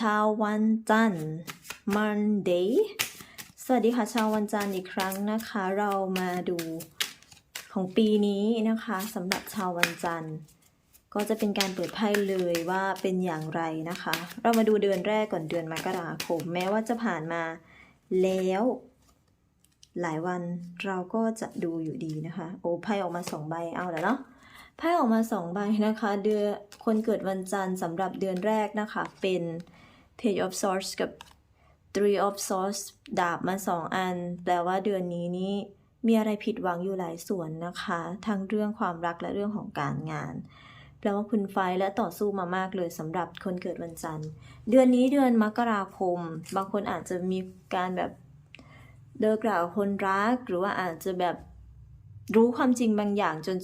ชาววันจันทร์ Monday สวัสดีค่ะ ชาววันจันทร์อีกครั้งนะคะ เรามาดูของปีนี้นะคะสำหรับชาววันจันทร์ ก็จะเป็นการเปิดไพ่เลยว่าเป็นอย่างไรนะคะ เรามาดูเดือนแรกก่อนเดือนมกราคม แม้ว่าจะผ่านมาแล้ว หลายวันเราก็จะดูอยู่ดีนะคะ โอ้ไพ่ออกมาสองใบเอาแล้วเนาะไพ่ออกมาสองใบนะคะ เดือนคนเกิดวันจันทร์สำหรับเดือนแรกนะคะ เป็น Page of Swords กับ Three of Swords ดาบมาสองอัน แปลว่าเดือนนี้นี่มีอะไรผิดหวังอยู่หลายส่วนนะคะ ทั้งเรื่องความรักและเรื่องของการงาน แปลว่าคุณไฟและต่อสู้มามากเลยสำหรับคนเกิดวันจันทร์ เดือนนี้เดือนมกราคม บางคนอาจจะมีการแบบเลิกรากับคนรัก หรือว่าอาจจะแบบรู้ความจริงบางอย่างจน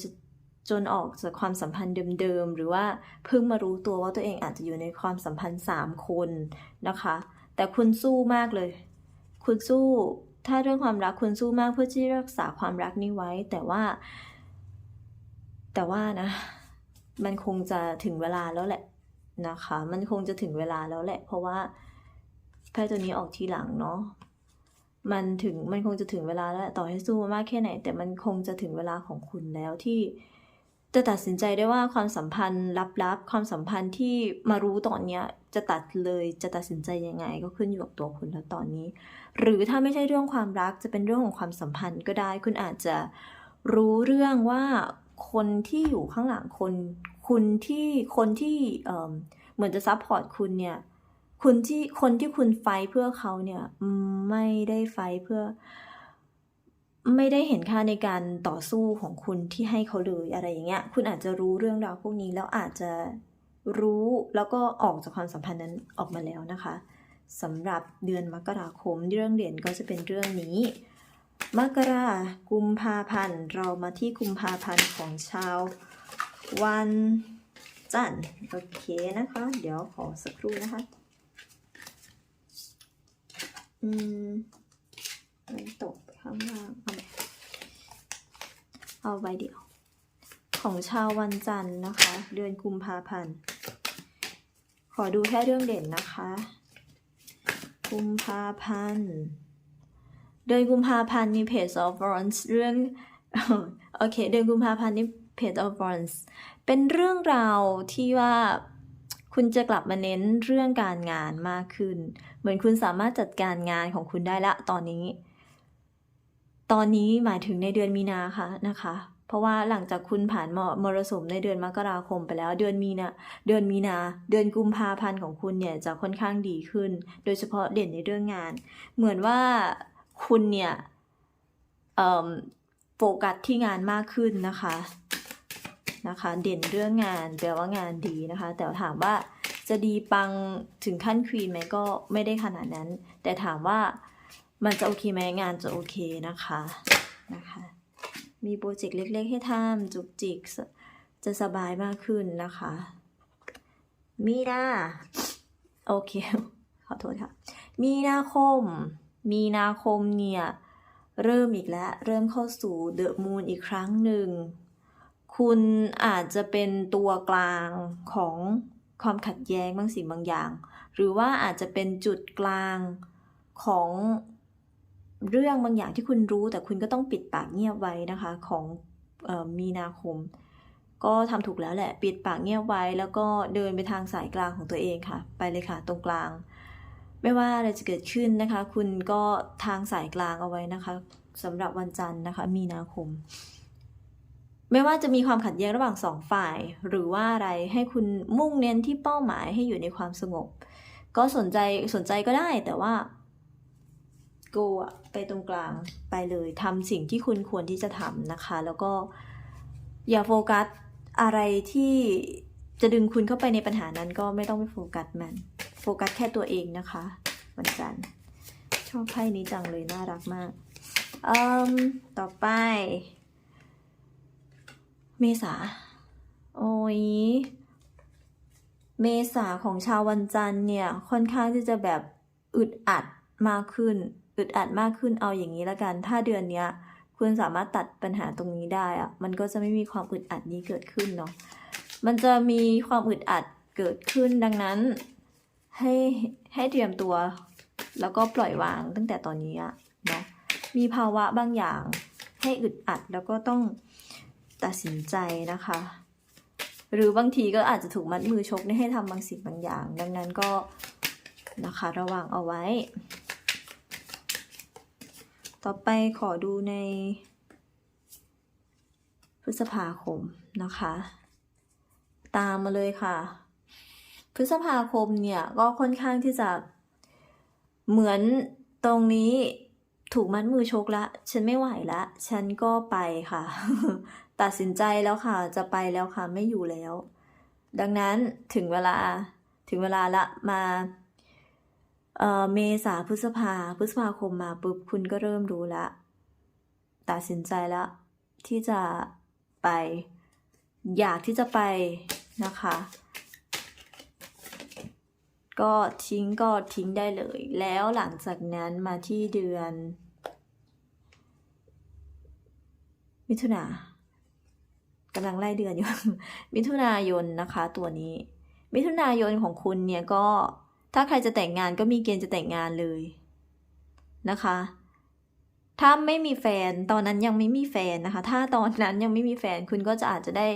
จนออกจากความสัมพันธ์เดิมๆ หรือว่าเพิ่งมารู้ตัวว่าตัวเองอาจจะอยู่ในความสัมพันธ์ 3 คนนะคะ แต่คุณสู้มากเลย คุณสู้ ถ้าเรื่องความรักคุณสู้มากเพื่อที่รักษาความรักนี้ไว้ แต่ว่า แต่ว่านะ มันคงจะถึงเวลาแล้วแหละนะคะ มันคงจะถึงเวลาแล้วแหละ เพราะว่าไพ่ตัวนี้ออกทีหลังเนาะมันถึงมันคงจะถึงเวลาแล้ว ต่อให้สู้มามากแค่ไหน แต่มันคงจะถึงเวลาของคุณแล้วที่ จะตัดสินใจได้ว่าความสัมพันธ์ลับๆ ความสัมพันธ์ที่มารู้ตอนเนี้ยจะตัดเลยจะตัดสินใจยังไง ก็ขึ้นอยู่กับตัวคุณแล้วตอนนี้ หรือถ้าไม่ใช่เรื่องความรักจะเป็นเรื่องของความสัมพันธ์ก็ได้ คุณอาจจะรู้เรื่องว่าคนที่อยู่ข้างหลังคนคุณที่คนที่เอ่อเหมือนจะซัพพอร์ตคุณเนี่ยคุณที่คนที่คุณไฟเพื่อเขาเนี่ยไม่ได้ไฟเพื่อ ไม่ได้เห็นค่าในการต่อสู้ของคุณที่ให้เขาเลยอะไรอย่างเงี้ย คุณอาจจะรู้เรื่องราวพวกนี้แล้วอาจจะรู้แล้วก็ออกจากความสัมพันธ์นั้นออกมาแล้วนะคะสำหรับเดือนมกราคมเรื่องเด่นก็จะเป็นเรื่องนี้ มกรากุมภาพันธ์ เรามาที่กุมภาพันธ์ของชาววันจันทร์โอเคนะคะ เดี๋ยวขอสักครู่นะคะ อืมตก ข้างล่างเอาใหม่เอาใบเดียว ของชาววันจันทร์นะคะ เดือนกุมภาพันธ์ ขอดูแค่เรื่องเด่นนะคะ กุมภาพันธ์ เดือนกุมภาพันธ์มี Page of Wands เรื่องโอเค เดือนกุมภาพันธ์นี่ Page of Wands เป็นเรื่องราวที่ว่าคุณจะกลับมาเน้นเรื่องการงานมากขึ้น เหมือนคุณสามารถจัดการงานของคุณได้ละตอนนี้ ตอนนี้หมายถึงในเดือนมีนาค่ะนะคะ เพราะว่าหลังจากคุณผ่านมมรสุมในเดือนมกราคมไปแล้ว เดือนมีนาเดือนมีนา เดือนกุมภาพันธ์ของคุณเนี่ยจะค่อนข้างดีขึ้น โดยเฉพาะเด่นในเรื่องงาน เหมือนว่าคุณเนี่ยโฟกัสที่งานมากขึ้นนะคะนะคะ เด่นเรื่องงานแปลว่างานดีนะคะ แต่ถามว่าจะดีปังถึงขั้นควีนไหมก็ไม่ได้ขนาดนั้น แต่ถามว่า มันจะโอเคไหมงานจะโอเคนะคะนะคะ มีโปรเจกต์เล็ก ๆ ให้ทำจุกจิกจะสบายมากขึ้นนะคะ มีนาโอเค ขอโทษค่ะ มีนาคม มีนาคมเนี่ย เริ่มอีกแล้ว เริ่มเข้าสู่เดอะมูนอีกครั้งหนึ่ง คุณอาจจะเป็นตัวกลางของความขัดแย้งบางสิ่งบางอย่าง หรือว่าอาจจะเป็นจุดกลางของ เรื่องบางอย่างที่คุณรู้ แต่คุณก็ต้องปิดปากเงียบไว้นะคะของออมีนาคม ก็ทำถูกแล้วแหละ ปิดปากเงียบไว้ แล้วก็เดินไปทางสายกลางของตัวเองค่ะ ไปเลยค่ะ ตรงกลาง ไม่ว่าอะไรจะเกิดขึ้นนะคะ คุณก็ทางสายกลางเอาไว้นะคะสำหรับวันจันทร์นะคะ มีนาคมไม่ว่าจะมีความขัดแย้งระหว่างสองฝ่าย หรือว่าอะไรให้คุณมุ่งเน้นที่เป้าหมายให้อยู่ในความสงบ ก็สนใจสนใจก็ได้แต่ว่า go อะไปตรงกลางไปเลยทำสิ่งที่คุณควรที่จะทำนะคะ แล้วก็อย่าโฟกัสอะไรที่จะดึงคุณเข้าไปในปัญหานั้นก็ไม่ต้องไปโฟกัสมันโฟกัสแค่ตัวเองนะคะวันจันทร์ชอบไพ่นี้จังเลยน่ารักมากอมต่อไป เมษา โอ้ยเมษาของชาววันจันทร์เนี่ยค่อนข้างที่จะแบบอึดอัดมากขึ้น อึดอัดมากขึ้นเอาอย่างนี้ละกัน ถ้าเดือนเนี้ยคุณสามารถตัดปัญหาตรงนี้ได้อะมันก็จะไม่มีความอึดอัดนี้เกิดขึ้นเนาะมันจะมีความอึดอัดเกิดขึ้นดังนั้น ให้ให้เตรียมตัว แล้วก็ปล่อยวางตั้งแต่ตอนนี้อะเนาะมีภาวะบางอย่าง ให้อึดอัดแล้วก็ต้องตัดสินใจนะคะ หรือบางทีก็อาจจะถูกมัดมือชกให้ทำบางสิ่งบางอย่าง ดังนั้นก็นะคะระวังเอาไว้ ต่อไปขอดูใน พฤษภาคมนะคะ ตามมาเลยค่ะ พฤษภาคมเนี่ยก็ค่อนข้างที่จะเหมือนตรงนี้ถูกมัดมือชกละ ฉันไม่ไหวละ ฉันก็ไปค่ะ ตัดสินใจแล้วค่ะ จะไปแล้วค่ะ ไม่อยู่แล้ว ดังนั้นถึงเวลา ถึงเวลาละ มา เมษาพฤษภาพฤษภาคมมาปุ๊บคุณก็เริ่มรู้ละตัดสินใจแล้วที่จะไป อยากที่จะไปนะคะ ก็ทิ้งก็ทิ้งได้เลย แล้วหลังจากนั้นมาที่เดือน มิถุนากำลังไล่เดือนอยู่ มิถุนายนนะคะ ตัวนี้ มิถุนายนของคุณเนี่ยก็ ถ้าใครจะแต่งงานก็มีเกณฑ์จะแต่งงานเลยนะคะ ถ้าไม่มีแฟนตอนนั้นยังไม่มีแฟนนะคะ ถ้าตอนนั้นยังไม่มีแฟนคุณก็จะอาจจะได้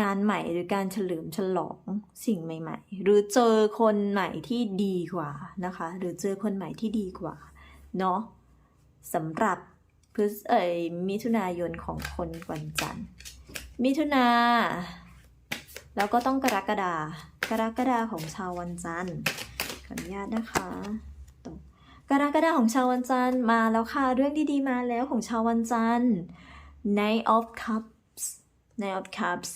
งานใหม่หรือการเฉลิมฉลองสิ่งใหม่ ๆ หรือเจอคนใหม่ที่ดีกว่านะคะ หรือเจอคนใหม่ที่ดีกว่าเนาะสำหรับพฤษเอ่ยมิถุนายนของคนวันจันทร์ มิถุนาแล้วก็ต้องกรกฎากรกฎาของชาววันจันทร์ ขออนุญาตนะคะกรกฎาของชาววันจันทร์มาแล้วค่ะ เรื่องดีๆมาแล้วของชาววันจันทร์ Night of Cups Night of Cups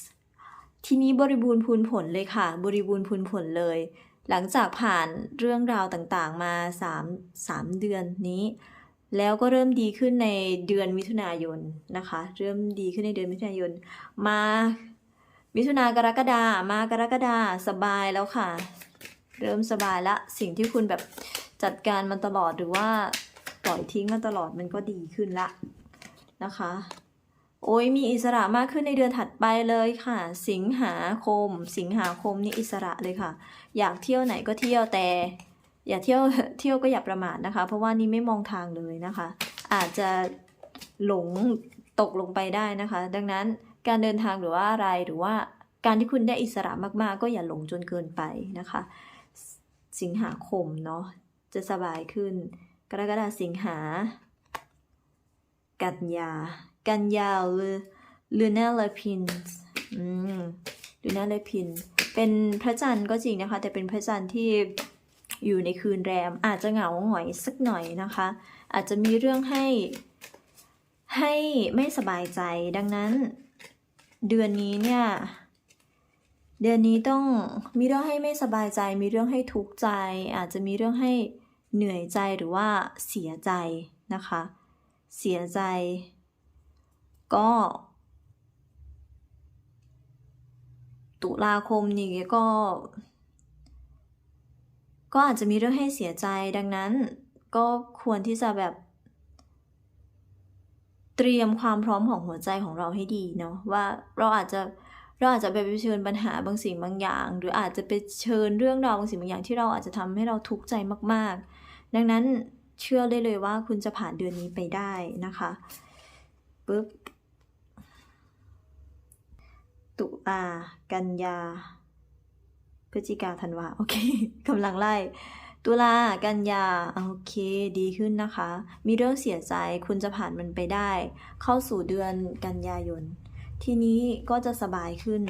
ทีนี้บริบูรณ์พูนผลเลยค่ะ บริบูรณ์พูนผลเลย หลังจากผ่านเรื่องราวต่างๆ มา3 3เดือนนี้ แล้วก็เริ่มดีขึ้นในเดือนมิถุนายนนะคะ เริ่มดีขึ้นในเดือนมิถุนายน มามิถุนากรกฎามากรกฎาสบายแล้วค่ะ เริ่มสบายละสิ่งที่คุณแบบจัดการมันตลอดหรือว่าปล่อยทิ้งมาตลอดมันก็ดีขึ้นละนะคะ โอ้ยมีอิสระมากขึ้นในเดือนถัดไปเลยค่ะ สิงหาคม สิงหาคมนี่อิสระเลยค่ะ อยากเที่ยวไหนก็เที่ยวแต่ อย่าเที่ยวเที่ยวก็อย่าประมาทนะคะ เพราะว่านี่ไม่มองทางเลยนะคะ อาจจะหลงตกลงไปได้นะคะ ดังนั้นการเดินทางหรือว่าอะไรหรือว่าการที่คุณได้อิสระมากๆ ก็อย่าหลงจนเกินไปนะคะ สิงหาคมเนาะจะสบายขึ้น กรกฎาสิงหา กันยา กันยาหรือลูน่าเลพินอืมลูน่าเลพิน เป็นพระจันทร์ก็จริงนะคะ แต่เป็นพระจันทร์ที่อยู่ในคืนแรม อาจจะเหงาหงอยสักหน่อยนะคะ อาจจะมีเรื่องให้ให้ไม่สบายใจดังนั้น เดือนนี้เนี่ย เดือนนี้ต้องมีเรื่องให้ไม่สบายใจ มีเรื่องให้ทุกข์ใจ อาจจะมีเรื่องให้เหนื่อยใจหรือว่าเสียใจนะคะ เสียใจ ก็ ตุลาคมนี่ก็ ก็อาจจะมีเรื่องให้เสียใจดังนั้น ก็ควรที่จะแบบ เตรียมความพร้อมของหัวใจของเราให้ดีเนาะว่าเราอาจจะ เราอาจจะไปเผชิญปัญหาบางสิ่งบางอย่าง หรืออาจจะไปเชิญเรื่องราวบางสิ่งบางอย่างที่เราอาจจะทำให้เราทุกข์ใจมาก ๆ ดังนั้นเชื่อได้เลยว่าคุณจะผ่านเดือนนี้ไปได้นะคะปึ๊บตุลากันยา พฤศจิกาธันวา โอเคกำลังไล่ ตุลากันยา โอเค ดีขึ้นนะคะ มีเรื่องเสียใจ คุณจะผ่านมันไปได้ เข้าสู่เดือนกันยายน ทีนี้ก็จะสบายขึ้น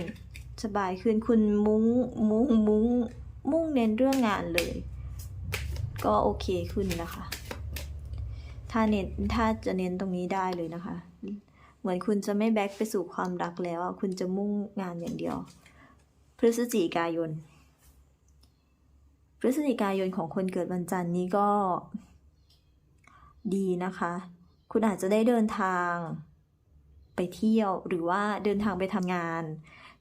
สบายขึ้นคุณมุ้งมุ้งมุ้งมุ่งเน้นเรื่องงานเลย ก็โอเคขึ้นนะคะ ถ้าเน้นถ้าจะเน้นตรงนี้ได้เลยนะคะ เหมือนคุณจะไม่แบ็คไปสู่ความรักแล้วคุณจะมุ่งงานอย่างเดียว พฤศจิกายน พฤศจิกายนของคนเกิดวันจันทร์นี้ก็ดีนะคะ คุณอาจจะได้เดินทาง ไปเที่ยวหรือว่าเดินทางไปทำงาน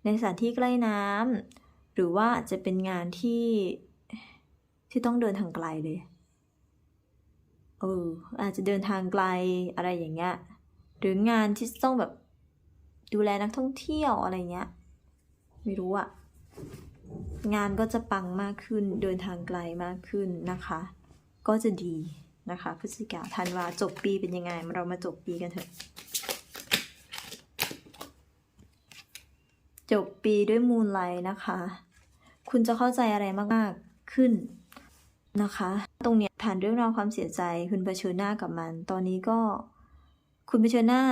ในสถานที่ใกล้น้ำหรือว่าจจะเป็นงานที่ที่ต้องเดินทางไกลเลยเอออาจจะเดินทางไกลอะไรอย่างเงี้ยหรืองานที่ต้องแบบดูแลนักท่องเที่ยวอะไรเงี้ย ไม่รู้อะงานก็จะปังมากขึ้นเดินทางไกลมากขึ้นนะคะ ก็จะดีนะคะพฤศจิกาธันวาจบปีเป็นยังไง เรามาจบปีกันเถอะ จบปีด้วยมูนไลท์นะคะ คุณจะเข้าใจอะไรมากๆขึ้นนะคะ ตรงเนี้ยผ่านเรื่องราวความเสียใจ คุณเผชิญหน้ากับมัน ตอนนี้ก็ คุณเผชิญหน้า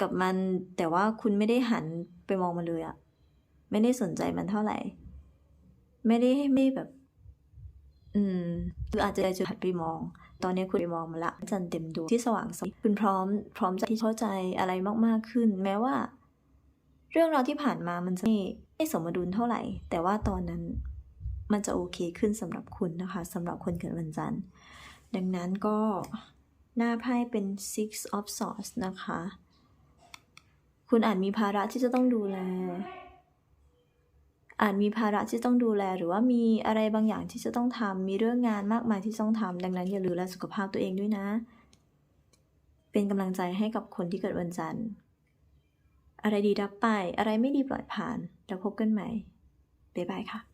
กับมัน แต่ว่าคุณไม่ได้หันไปมองมันเลยอะไม่ได้สนใจมันเท่าไหร่ ไม่ได้ไม่แบบ อืมคืออาจจะจุดหันไปมอง ตอนนี้คุณไปมองมันละจันทร์เต็มดวงที่สว่างสวยคุณพร้อม พร้อมจะที่เข้าใจอะไรมากๆขึ้น แม้ว่า เรื่องราวที่ผ่านมามันจะไม่ไม่สมดุลเท่าไหร่ แต่ว่าตอนนั้นมันจะโอเคขึ้นสำหรับคุณนะคะสำหรับคนเกิดวันจันทร์ ดังนั้นก็หน้าไพ่เป็น six of swords นะคะ คุณอาจมีภาระที่จะต้องดูแล อาจมีภาระที่ต้องดูแล หรือว่ามีอะไรบางอย่างที่จะต้องทำมีเรื่องงานมากมายที่ต้องทำดังนั้นอย่าลืมดูแลสุขภาพตัวเองด้วยนะ เป็นกำลังใจให้กับคนที่เกิดวันจันทร์ อะไรดีรับไป อะไรไม่ดีปล่อยผ่าน แล้วพบกันใหม่ บ๊ายบายค่ะ